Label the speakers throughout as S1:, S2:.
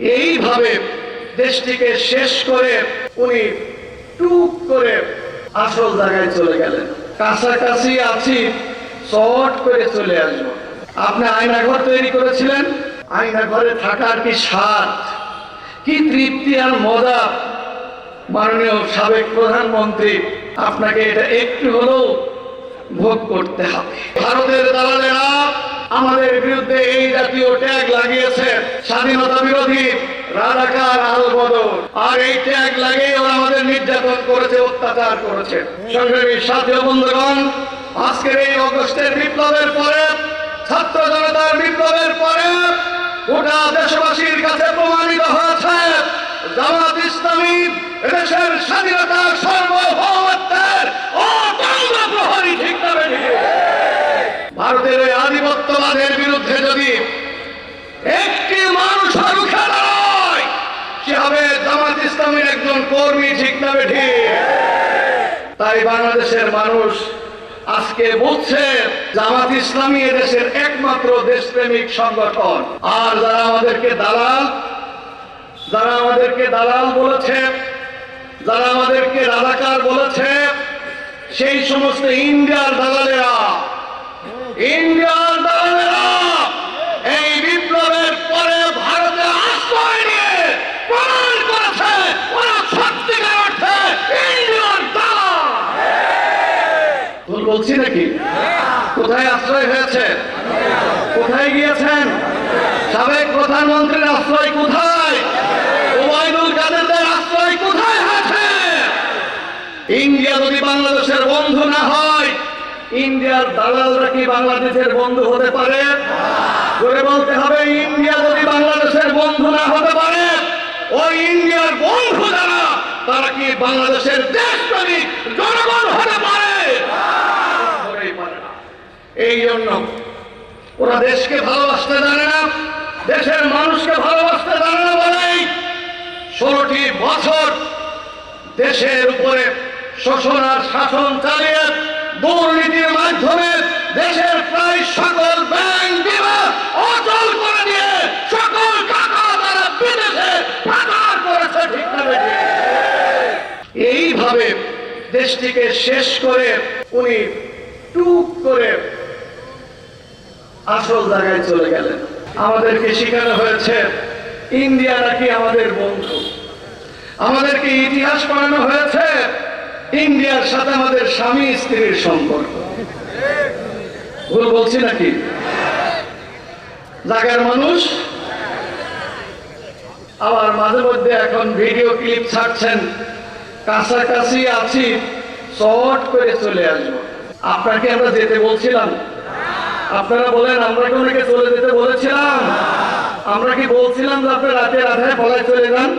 S1: এইভাবে দেশটিকে শেষ করে উনি টুক করে আসল জায়গায় চলে গেলেন। কাছাকাছি আছি শর্ট করে চলে আসব। আপনি আয়নাঘর তৈরি করেছিলেন? আয়নাঘরে থাকার কি স্বাদ? কি তৃপ্তি আর মজা? মাননীয় সাবেক প্রধানমন্ত্রী, আপনাকে এটা একটু হলেও ভোগ করতে হবে। ভারতের দালালেরা আমাদের বিরুদ্ধে এই জাতীয় ট্যাগ লাগিয়েছে স্বাধীনতা বিরোধী আর এই ট্যাগ লাগিয়ে ওরা আমাদের নির্যাতন করেছে, অত্যাচার করেছে। সংগ্রামী সাথী বন্ধুগণ, আজকের এই অগস্টের বিপ্লবের পরে, ছাত্র জনতার বিপ্লবের পরে গোটা দেশবাসীর কাছে প্রমাণিত হয়েছে, জামাত ইসলামী দেশের স্বাধীনতার সার্বভৌমত্বের অতন্ত্র প্রহরী ঠিক না বেঠিক? ভারতের ওই আধিপত্যবাদের বিরুদ্ধে যদি একটি মানুষ সে হবে জামাত ইসলামের একজন কর্মী, ঠিক না তাই বাংলাদেশের মানুষ আজকে বুঝছে জামাত ইসলামী একমাত্র দেশপ্রেমিক সংগঠন। আর যারা আমাদেরকে দালাল, যারা আমাদেরকে দালাল বলেছে, যারা আমাদেরকে রাজাকার বলেছে, সেই সমস্ত ইন্ডিয়ার দালালেরা ইন্ডিয়ার দালালেরা এই বিপ্লবের পরে ভারতে আশ্রয় নিয়ে প্রমাণ করেছে, ওরা সত্যিকার অর্থে ইন্ডিয়ার দালাল। ভুল বলছি নাকি? কোথায় আশ্রয় হয়েছে? কোথায় গিয়েছেন? সাবেক প্রধানমন্ত্রীর আশ্রয় কোথায়? ওবায়দুল কাদেরদের আশ্রয় কোথায় হয়েছে? ইন্ডিয়া যদি বাংলাদেশের বন্ধু না হয় ইন্ডিয়ার দালালরা কি বাংলাদেশের বন্ধু হতে পারে? করে বলতে হবে, ইন্ডিয়া যদি বাংলাদেশের বন্ধু না হতে পারে ওই ইন্ডিয়ার বন্ধু যারা, তারা কি বাংলাদেশের দেশপ্রেমিক জনগণ হতে পারে? এই জন্য ওরা দেশকে ভালোবাসতে জানে না, দেশের মানুষকে ভালোবাসতে জানে না বলেই ষোলোটি বছর দেশের উপরে শোষণ আর শাসন চালিয়ে দুর্নীতির মাধ্যমে দেশের প্রায় সকল ব্যাংক বিমা অচল করে দিয়ে সকল টাকা তারা বিদেশে পাচার করেছে, ঠিক এইভাবে দেশটিকে শেষ করে উনি টুক করে আসল জায়গায় চলে গেলেন। আমাদেরকে শেখানো হয়েছে ইন্ডিয়া নাকি আমাদের বন্ধু? আমাদেরকে ইতিহাস পড়ানো হয়েছে ইন্ডিয়ার সাথে আমাদের স্বামী স্ত্রীর সম্পর্ক। ভুল বলছি নাকি? জায়গার মানুষ, আবার মাঝে মধ্যে এখন ভিডিও ক্লিপ ছাড়ছেন, কাছাকাছি আছি শর্ট করে চলে আসব। আপনাকে আমরা যেতে বলছিলাম? আপনারা বলেন, আমরা কি ওনাকে চলে যেতে বলেছিলাম? আমরা কি বলছিলাম যে আপনি রাতে রাধায় পলায় চলে যান?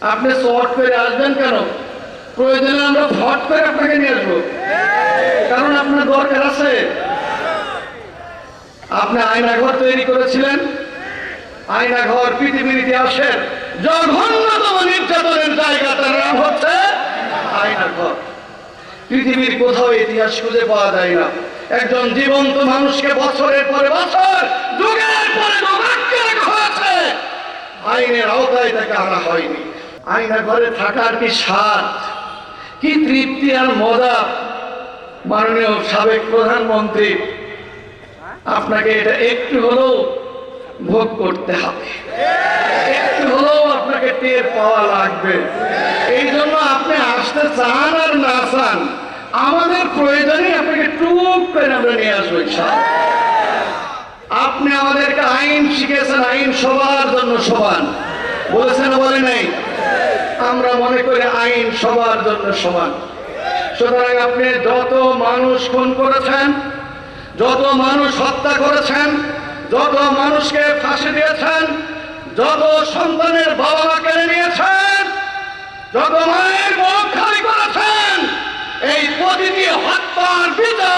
S1: আপনি শর্ট করে আসবেন কেন? প্রয়োজনে আমরা ভট করে আপনাকে নিয়ে আসব। কারণ আপনার দরকার আছে। আপনি আয়নাঘর তৈরি করেছিলেন। আয়নাঘর পৃথিবীর ইতিহাসের জঘন্যতম নির্যাতনের জায়গা তার নাম হচ্ছে আয়নাঘর। পৃথিবীর কোথাও ইতিহাস খুঁজে পাওয়া যায় না। একজন জীবন্ত মানুষকে বছরের পরে বছর, যুগের পরে যুগ আটকে হয়েছে। আইনের আওতায় তাকে আনা হয়নি। আয়না ঘরে থাকার কি স্বাদ? কি তৃপ্তি আর মজা, মাননীয় সাবেক প্রধানমন্ত্রী। আপনাকে এটা একটু হলেও ভোগ করতে হবে। একটু হলেও আপনাকে টের পাওয়া লাগবে। এই জন্য আপনি আসতে চান আর না চান, আমাদের প্রয়োজনে আপনাকে টুক করে আমরা নিয়ে আসব। আপনি আমাদেরকে আইন শিখেছেন, আইন সবার জন্য সমান। বলেছেন বলে নাই? আমরা মনে করি আইন সবার জন্য সমান। সুতরাং আপনি যত মানুষ খুন করেছেন, যত মানুষ হত্যা করেছেন, যত মানুষকে ফাঁসি দিয়েছেন, যত সন্তানের বাবা মা কেড়ে নিয়েছেন, যত মায়ের মুখ খালি করেছেন, এই প্রতিটি হত্যার বিচার